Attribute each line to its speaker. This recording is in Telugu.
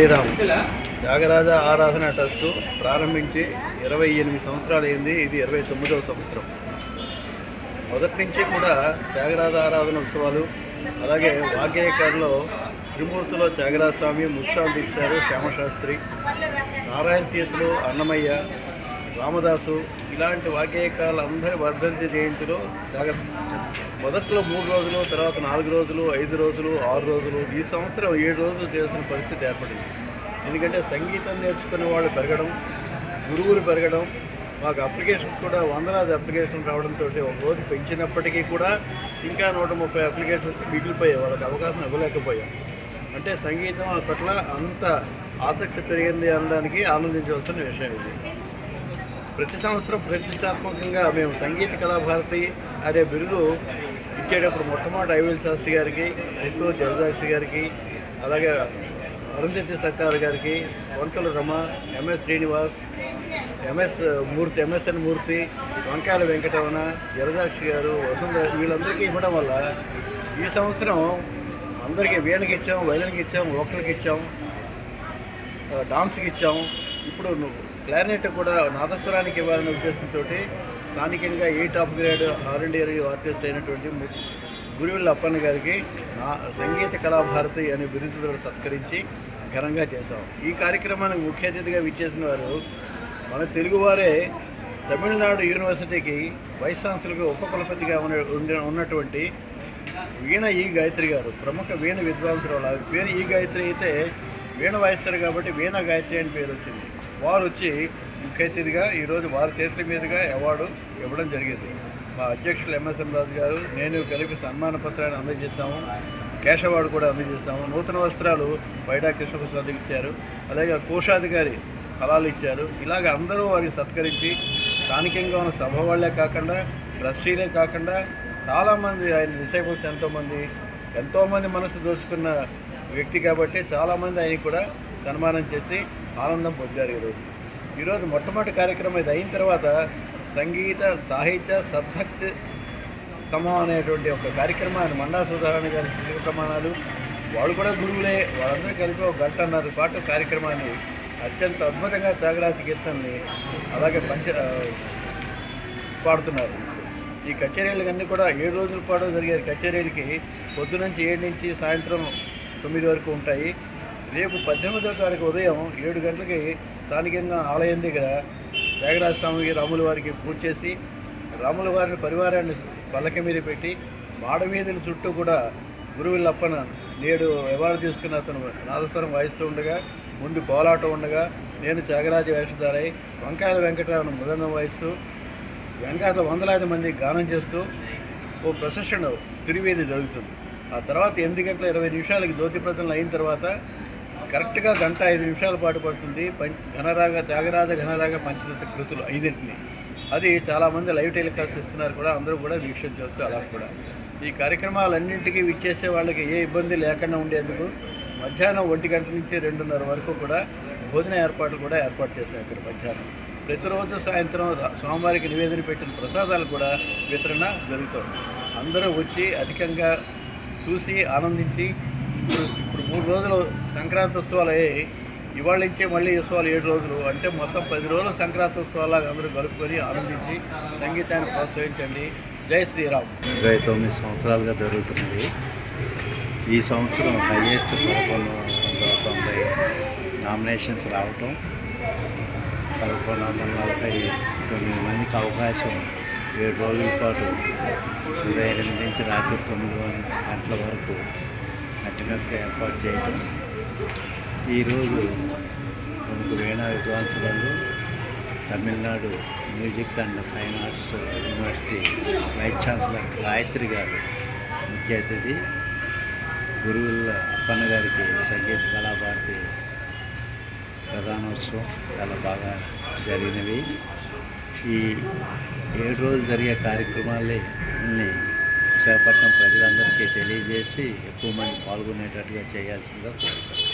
Speaker 1: శ్రీరామ్. త్యాగరాజ ఆరాధన ట్రస్ట్ ప్రారంభించి ఇరవై ఎనిమిది సంవత్సరాలు అయింది. ఇది ఇరవై తొమ్మిదవ సంవత్సరం. మొదటి నుంచి కూడా త్యాగరాజ ఆరాధన ఉత్సవాలు అలాగే వాగ్గేయకారులో త్రిమూర్తిలో త్యాగరాజ స్వామి ముస్తాన్ దీక్షారు శ్యామశాస్త్రి నారాయణ తీర్థులు అన్నమయ్య రామదాసు ఇలాంటి వాకేయకాలు అందరి వర్ధంతి జయంతిలో జాగ్రత్త. మొదట్లో మూడు రోజులు తర్వాత నాలుగు రోజులు ఐదు రోజులు ఆరు రోజులు ఈ సంవత్సరం ఏడు రోజులు చేసిన పరిస్థితి ఏర్పడింది. ఎందుకంటే సంగీతం నేర్చుకునే వాళ్ళు పెరగడం గురువులు పెరగడం మాకు అప్లికేషన్స్ కూడా వందలాది అప్లికేషన్ రావడంతో ఒక రోజు పెంచినప్పటికీ కూడా ఇంకా నూట ముప్పై అప్లికేషన్స్ మిగిలిపోయాయి వాళ్ళకి అవకాశం ఇవ్వలేకపోయాం. అంటే సంగీతం పట్ల అంత ఆసక్తి పెరిగింది అనడానికి ఆనందించవలసిన విషయం ఇది. ప్రతి సంవత్సరం ప్రతిష్టాత్మకంగా మేము సంగీత కళాభారతి అనే బిరుదు ఇచ్చేటప్పుడు మొట్టమొదటి ఐవేల్ శాస్త్రి గారికి గుంటూరు జలదాక్షి గారికి అలాగే అరుంధతి సర్కార్ గారికి Vankala Rama MS Srinivas MS Murthy MSN Murthy Vankayala Venkataramana Jaladakshi గారు వసుంధర వీళ్ళందరికీ ఇవ్వడం వల్ల ఈ సంవత్సరం అందరికీ వీణకి ఇచ్చాం వైలన్కి ఇచ్చాం వోకల్కి ఇచ్చాం డాన్స్కి ఇచ్చాం. ఇప్పుడు నువ్వు క్లారినెట్ కూడా నాదస్వరానికి ఇవ్వాలనే ఉద్దేశంతో స్థానికంగా A top grade R and artist అయినటువంటి గురువుల అప్పన్న గారికి నా సంగీత కళాభారతి అనే బిరుదులను సత్కరించి ఘనంగా చేశాం. ఈ కార్యక్రమానికి ముఖ్య అతిథిగా విచ్చేసిన వారు మన తెలుగువారే తమిళనాడు యూనివర్సిటీకి వైస్ ఛాన్సలర్గా ఉపకులపతిగా ఉన్న ఉన్నటువంటి వీణ ఈ గాయత్రి గారు ప్రముఖ వీణ విద్వాంసురాలు. వీణ ఈ గాయత్రి అయితే వీణ వాయిస్తారు కాబట్టి వీణ గాయత్రి అని పేరు వచ్చింది. వారు వచ్చి ముఖ్యతిథిగా ఈరోజు వారి చేతుల మీదుగా అవార్డు ఇవ్వడం జరిగింది. మా అధ్యక్షులు ఎంఎస్ఎం రాజు గారు నేను కలిపి సన్మాన పత్రాన్ని అందజేశాము. క్యాష్ అవార్డు కూడా అందజేశాము. నూతన వస్త్రాలు బైడా కృష్ణప్రసాద్ ఇచ్చారు. అలాగే కోశాధికారి ఫలాలు ఇచ్చారు. ఇలాగ అందరూ వారికి సత్కరించి స్థానికంగా ఉన్న సభ వాళ్ళే కాకుండా ట్రస్టీలే కాకుండా చాలామంది ఆయన డిసైబుల్స్ ఎంతోమంది ఎంతోమంది మనసు దోచుకున్న వ్యక్తి కాబట్టి చాలామంది ఆయన కూడా సన్మానం చేసి ఆనందం పొందారు ఈరోజు. ఈరోజు మొట్టమొదటి కార్యక్రమం ఇది అయిన తర్వాత సంగీత సాహిత్య సద్భక్తి సమం అనేటువంటి ఒక కార్యక్రమాన్ని మండా సుధారణ గారి శిక్షణ ప్రమాణాలు వాళ్ళు కూడా గురువులే వాళ్ళందరూ కలిపి ఒక గంటన్నర పాటు కార్యక్రమాన్ని అత్యంత అద్భుతంగా త్యాగరాజు కీర్తనని అలాగే పంచ పాడుతున్నారు. ఈ కచేరీలన్నీ కూడా ఏడు రోజుల పాటు జరిగే కచేరీలకి పొద్దునుంచి ఏడు నుంచి సాయంత్రం తొమ్మిది వరకు ఉంటాయి. రేపు పద్దెనిమిదో తారీఖు ఉదయం ఏడు గంటలకి స్థానికంగా ఆలయం దగ్గర వేగరాజ స్వామికి రాముల వారికి పూజ చేసి రాముల వారిని పరివారాన్ని పల్లకి మీద పెట్టి మాడవీధుల చుట్టూ కూడా గురువులప్పన నేడు అవార్డు తీసుకున్న అతను నాదస్వరం వాయిస్తూ ఉండగా ముందు కోలాటం ఉండగా నేను త్యాగరాజ వేషధారై వంకాయల వెంకటరావును మృదంగం వాయిస్తూ వెనకాల వందలాది మంది గానం చేస్తూ ఓ ప్రొసెషన్ తిరివేది జరుగుతుంది. ఆ తర్వాత ఎనిమిది గంటల ఇరవై నిమిషాలకి జ్యోతి ప్రదర్శనలు అయిన తర్వాత కరెక్ట్గా గంట ఐదు నిమిషాల పాటు పడుతుంది. పం ఘనరాగ త్యాగరాజ ఘనరాగ పంచదత్త కృతులు ఐదింటిని. అది చాలామంది లైవ్ టెలికాస్ట్ ఇస్తున్నారు కూడా అందరూ కూడా వీక్షించవచ్చు అలా కూడా. ఈ కార్యక్రమాలన్నింటికీ విచ్చేసే వాళ్ళకి ఏ ఇబ్బంది లేకుండా ఉండేందుకు మధ్యాహ్నం ఒంటి గంట నుంచి రెండున్నర వరకు కూడా భోజన ఏర్పాట్లు కూడా ఏర్పాటు చేశారు ఇక్కడ మధ్యాహ్నం. ప్రతిరోజు సాయంత్రం సోమవారికి స్వామివారికి నివేదన పెట్టిన ప్రసాదాలు కూడా వితరణ జరుగుతుంది. అందరూ వచ్చి అధికంగా చూసి ఆనందించి ఇప్పుడు మూడు రోజులు సంక్రాంతి ఉత్సవాలు అయ్యాయి. ఇవాళ నుంచే మళ్ళీ ఉత్సవాలు ఏడు రోజులు. అంటే మొత్తం పది రోజులు సంక్రాంతి ఉత్సవాలు అందరూ కలుపుకొని ఆనందించి సంగీతాన్ని ప్రోత్సహించండి. జై శ్రీరామ్.
Speaker 2: ఇరవై తొమ్మిది సంవత్సరాలుగా జరుగుతుంది. ఈ సంవత్సరం హైయెస్ట్ పదకొండు వందల తొంభై నామినేషన్స్ రావటం. పదకొండు వందల నలభై తొమ్మిది మందికి అవకాశం. ఏడు రోజుల పాటు ఉదయం ఎనిమిది నుంచి రాత్రి తొమ్మిది గంటల వరకు కంటిన్యూస్గా ఏర్పాటు చేయటం. ఈరోజు మనకు వేణా విద్వాంసులను Tamil Nadu music and fine arts university vice chancellor Gayatri garu ముఖ్య అతిథి. గురువుల అప్పన్న గారికి సంగీత కళాభారతి ప్రధానోత్సవం చాలా బాగా జరిగినవి. ఈ ఏడు రోజులు జరిగే కార్యక్రమాల్ని విశాఖపట్నం ప్రజలందరికీ తెలియజేసి ఎక్కువ మంది పాల్గొనేటట్టుగా చేయాల్సిందిగా కోరుతారు